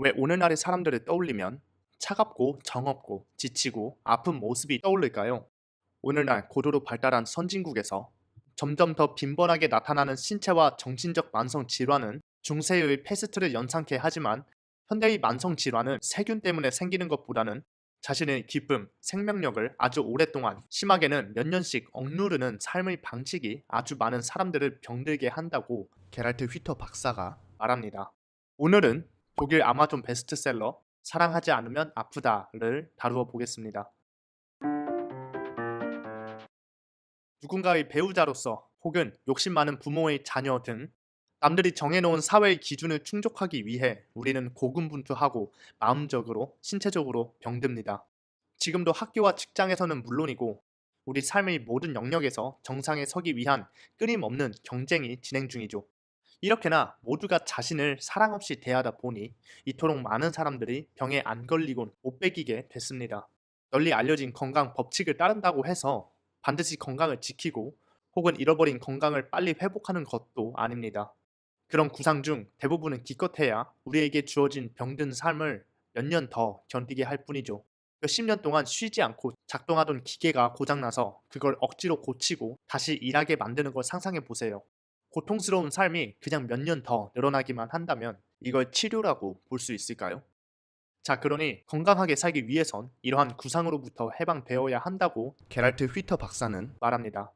왜 오늘날의 사람들을 떠올리면 차갑고 정없고 지치고 아픈 모습이 떠오를까요? 오늘날 고도로 발달한 선진국에서 점점 더 빈번하게 나타나는 신체와 정신적 만성 질환은 중세의 패스트를 연상케 하지만 현대의 만성 질환은 세균 때문에 생기는 것보다는 자신의 기쁨, 생명력을 아주 오랫동안 심하게는 몇 년씩 억누르는 삶의 방식이 아주 많은 사람들을 병들게 한다고 게랄트 휘터 박사가 말합니다. 오늘은 독일 아마존 베스트셀러 사랑하지 않으면 아프다를 다루어 보겠습니다. 누군가의 배우자로서 혹은 욕심 많은 부모의 자녀 등 남들이 정해놓은 사회의 기준을 충족하기 위해 우리는 고군분투하고 마음적으로, 신체적으로 병듭니다. 지금도 학교와 직장에서는 물론이고 우리 삶의 모든 영역에서 정상에 서기 위한 끊임없는 경쟁이 진행 중이죠. 이렇게나 모두가 자신을 사랑 없이 대하다 보니 이토록 많은 사람들이 병에 안 걸리곤 못 배기게 됐습니다. 널리 알려진 건강 법칙을 따른다고 해서 반드시 건강을 지키고 혹은 잃어버린 건강을 빨리 회복하는 것도 아닙니다. 그런 구상 중 대부분은 기껏해야 우리에게 주어진 병든 삶을 몇 년 더 견디게 할 뿐이죠. 몇십 년 동안 쉬지 않고 작동하던 기계가 고장나서 그걸 억지로 고치고 다시 일하게 만드는 걸 상상해 보세요. 고통스러운 삶이 그냥 몇 년 더 늘어나기만 한다면 이걸 치료라고 볼 수 있을까요? 자, 그러니 건강하게 살기 위해선 이러한 구상으로부터 해방되어야 한다고 게랄트 휘터 박사는 말합니다.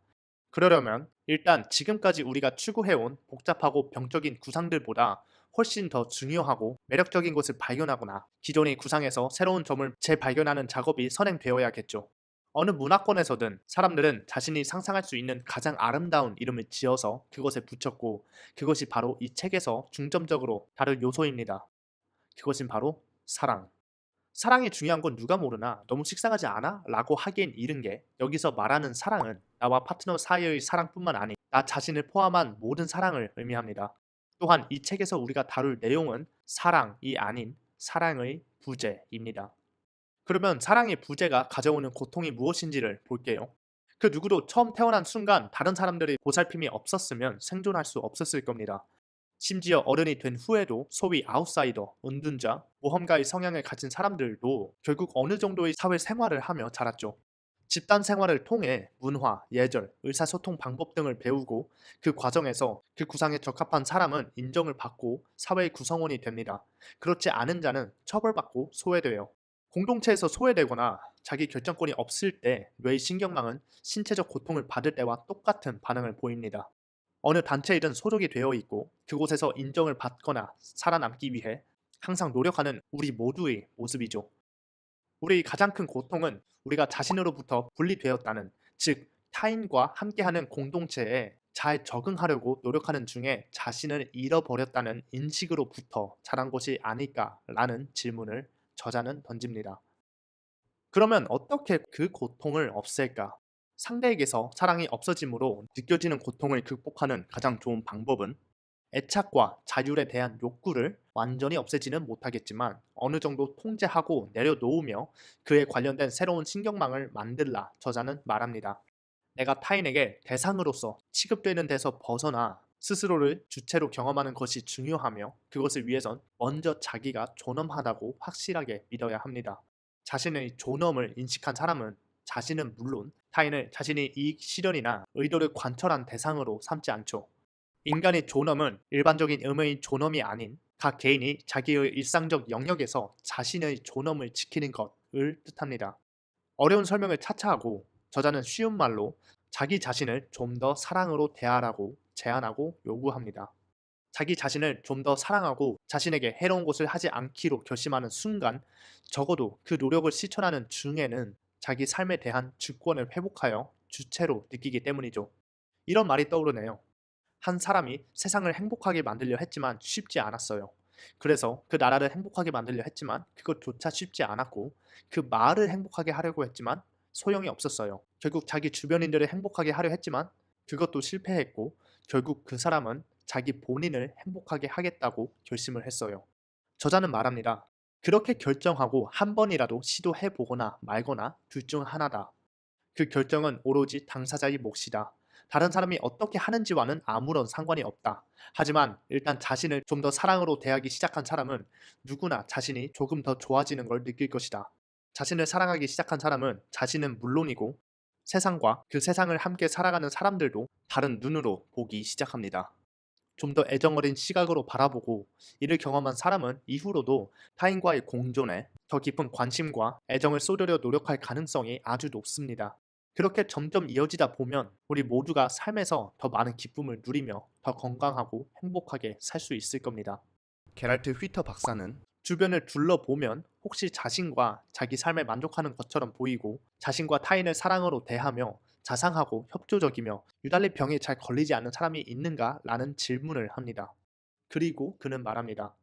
그러려면 일단 지금까지 우리가 추구해온 복잡하고 병적인 구상들보다 훨씬 더 중요하고 매력적인 것을 발견하거나 기존의 구상에서 새로운 점을 재발견하는 작업이 선행되어야겠죠. 어느 문화권에서든 사람들은 자신이 상상할 수 있는 가장 아름다운 이름을 지어서 그것에 붙였고 그것이 바로 이 책에서 중점적으로 다룰 요소입니다. 그것은 바로 사랑. 사랑이 중요한 건 누가 모르나 너무 식상하지 않아? 라고 하기엔 이른 게 여기서 말하는 사랑은 나와 파트너 사이의 사랑뿐만 아니 나 자신을 포함한 모든 사랑을 의미합니다. 또한 이 책에서 우리가 다룰 내용은 사랑이 아닌 사랑의 부재입니다. 그러면 사랑의 부재가 가져오는 고통이 무엇인지를 볼게요. 그 누구도 처음 태어난 순간 다른 사람들의 보살핌이 없었으면 생존할 수 없었을 겁니다. 심지어 어른이 된 후에도 소위 아웃사이더, 은둔자, 모험가의 성향을 가진 사람들도 결국 어느 정도의 사회 생활을 하며 자랐죠. 집단 생활을 통해 문화, 예절, 의사소통 방법 등을 배우고 그 과정에서 그 구상에 적합한 사람은 인정을 받고 사회의 구성원이 됩니다. 그렇지 않은 자는 처벌받고 소외돼요. 공동체에서 소외되거나 자기 결정권이 없을 때 뇌의 신경망은 신체적 고통을 받을 때와 똑같은 반응을 보입니다. 어느 단체이든 소속이 되어 있고 그곳에서 인정을 받거나 살아남기 위해 항상 노력하는 우리 모두의 모습이죠. 우리의 가장 큰 고통은 우리가 자신으로부터 분리되었다는 즉 타인과 함께하는 공동체에 잘 적응하려고 노력하는 중에 자신을 잃어버렸다는 인식으로부터 자란 것이 아닐까라는 질문을 저자는 던집니다. 그러면 어떻게 그 고통을 없앨까? 상대에게서 사랑이 없어짐으로 느껴지는 고통을 극복하는 가장 좋은 방법은 애착과 자율에 대한 욕구를 완전히 없애지는 못하겠지만 어느 정도 통제하고 내려놓으며 그에 관련된 새로운 신경망을 만들라 저자는 말합니다. 내가 타인에게 대상으로서 취급되는 데서 벗어나 스스로를 주체로 경험하는 것이 중요하며 그것을 위해선 먼저 자기가 존엄하다고 확실하게 믿어야 합니다. 자신의 존엄을 인식한 사람은 자신은 물론 타인을 자신의 이익 실현이나 의도를 관철한 대상으로 삼지 않죠. 인간의 존엄은 일반적인 의미의 존엄이 아닌 각 개인이 자기의 일상적 영역에서 자신의 존엄을 지키는 것을 뜻합니다. 어려운 설명을 차차 하고 저자는 쉬운 말로 자기 자신을 좀 더 사랑으로 대하라고 제안하고 요구합니다. 자기 자신을 좀 더 사랑하고 자신에게 해로운 것을 하지 않기로 결심하는 순간 적어도 그 노력을 실천하는 중에는 자기 삶에 대한 주권을 회복하여 주체로 느끼기 때문이죠. 이런 말이 떠오르네요. 한 사람이 세상을 행복하게 만들려 했지만 쉽지 않았어요. 그래서 그 나라를 행복하게 만들려 했지만 그것조차 쉽지 않았고 그 마을을 행복하게 하려고 했지만 소용이 없었어요. 결국 자기 주변인들을 행복하게 하려 했지만 그것도 실패했고 결국 그 사람은 자기 본인을 행복하게 하겠다고 결심을 했어요. 저자는 말합니다. 그렇게 결정하고 한 번이라도 시도해 보거나 말거나 둘 중 하나다. 그 결정은 오로지 당사자의 몫이다. 다른 사람이 어떻게 하는지와는 아무런 상관이 없다. 하지만 일단 자신을 좀 더 사랑으로 대하기 시작한 사람은 누구나 자신이 조금 더 좋아지는 걸 느낄 것이다. 자신을 사랑하기 시작한 사람은 자신은 물론이고 세상과 그 세상을 함께 살아가는 사람들도 다른 눈으로 보기 시작합니다. 좀 더 애정어린 시각으로 바라보고 이를 경험한 사람은 이후로도 타인과의 공존에 더 깊은 관심과 애정을 쏟으려 노력할 가능성이 아주 높습니다. 그렇게 점점 이어지다 보면 우리 모두가 삶에서 더 많은 기쁨을 누리며 더 건강하고 행복하게 살 수 있을 겁니다. 게랄트 휘터 박사는 주변을 둘러보면 혹시 자신과 자기 삶에 만족하는 것처럼 보이고 자신과 타인을 사랑으로 대하며 자상하고 협조적이며 유달리 병에 잘 걸리지 않는 사람이 있는가? 라는 질문을 합니다. 그리고 그는 말합니다.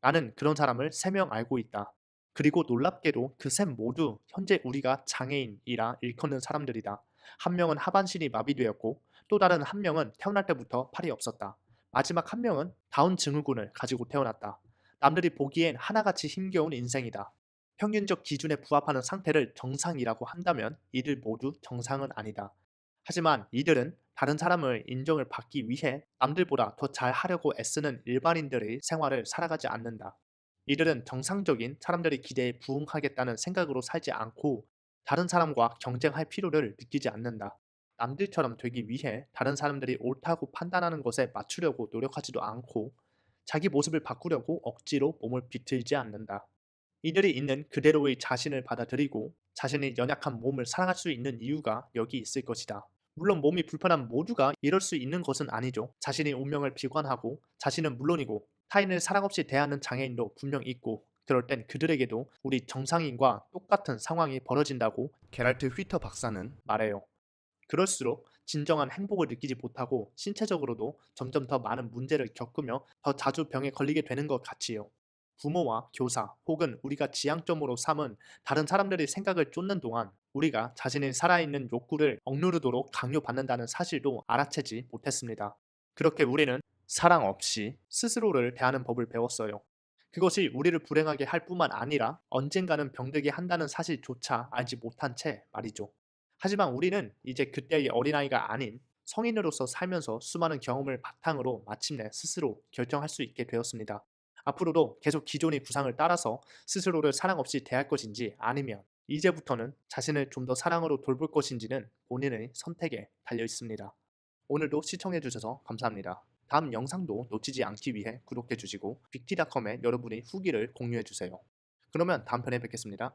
나는 그런 사람을 3명 알고 있다. 그리고 놀랍게도 그 셋 모두 현재 우리가 장애인이라 일컫는 사람들이다. 한 명은 하반신이 마비되었고 또 다른 한 명은 태어날 때부터 팔이 없었다. 마지막 한 명은 다운 증후군을 가지고 태어났다. 남들이 보기엔 하나같이 힘겨운 인생이다. 평균적 기준에 부합하는 상태를 정상이라고 한다면 이들 모두 정상은 아니다. 하지만 이들은 다른 사람을 인정을 받기 위해 남들보다 더 잘하려고 애쓰는 일반인들의 생활을 살아가지 않는다. 이들은 정상적인 사람들의 기대에 부응하겠다는 생각으로 살지 않고 다른 사람과 경쟁할 필요를 느끼지 않는다. 남들처럼 되기 위해 다른 사람들이 옳다고 판단하는 것에 맞추려고 노력하지도 않고 자기 모습을 바꾸려고 억지로 몸을 비틀지 않는다. 이들이 있는 그대로의 자신을 받아들이고 자신의 연약한 몸을 사랑할 수 있는 이유가 여기 있을 것이다. 물론 몸이 불편한 모두가 이럴 수 있는 것은 아니죠. 자신의 운명을 비관하고 자신은 물론이고 타인을 사랑 없이 대하는 장애인도 분명 있고 그럴 땐 그들에게도 우리 정상인과 똑같은 상황이 벌어진다고 게랄트 휘터 박사는 말해요. 그럴수록 진정한 행복을 느끼지 못하고 신체적으로도 점점 더 많은 문제를 겪으며 더 자주 병에 걸리게 되는 것 같지요. 부모와 교사 혹은 우리가 지향점으로 삼은 다른 사람들의 생각을 쫓는 동안 우리가 자신의 살아있는 욕구를 억누르도록 강요받는다는 사실도 알아채지 못했습니다. 그렇게 우리는 사랑 없이 스스로를 대하는 법을 배웠어요. 그것이 우리를 불행하게 할 뿐만 아니라 언젠가는 병들게 한다는 사실조차 알지 못한 채 말이죠. 하지만 우리는 이제 그때의 어린아이가 아닌 성인으로서 살면서 수많은 경험을 바탕으로 마침내 스스로 결정할 수 있게 되었습니다. 앞으로도 계속 기존의 구상을 따라서 스스로를 사랑 없이 대할 것인지 아니면 이제부터는 자신을 좀 더 사랑으로 돌볼 것인지는 본인의 선택에 달려 있습니다. 오늘도 시청해주셔서 감사합니다. 다음 영상도 놓치지 않기 위해 구독해주시고 빅티닷컴에 여러분의 후기를 공유해주세요. 그러면 다음 편에 뵙겠습니다.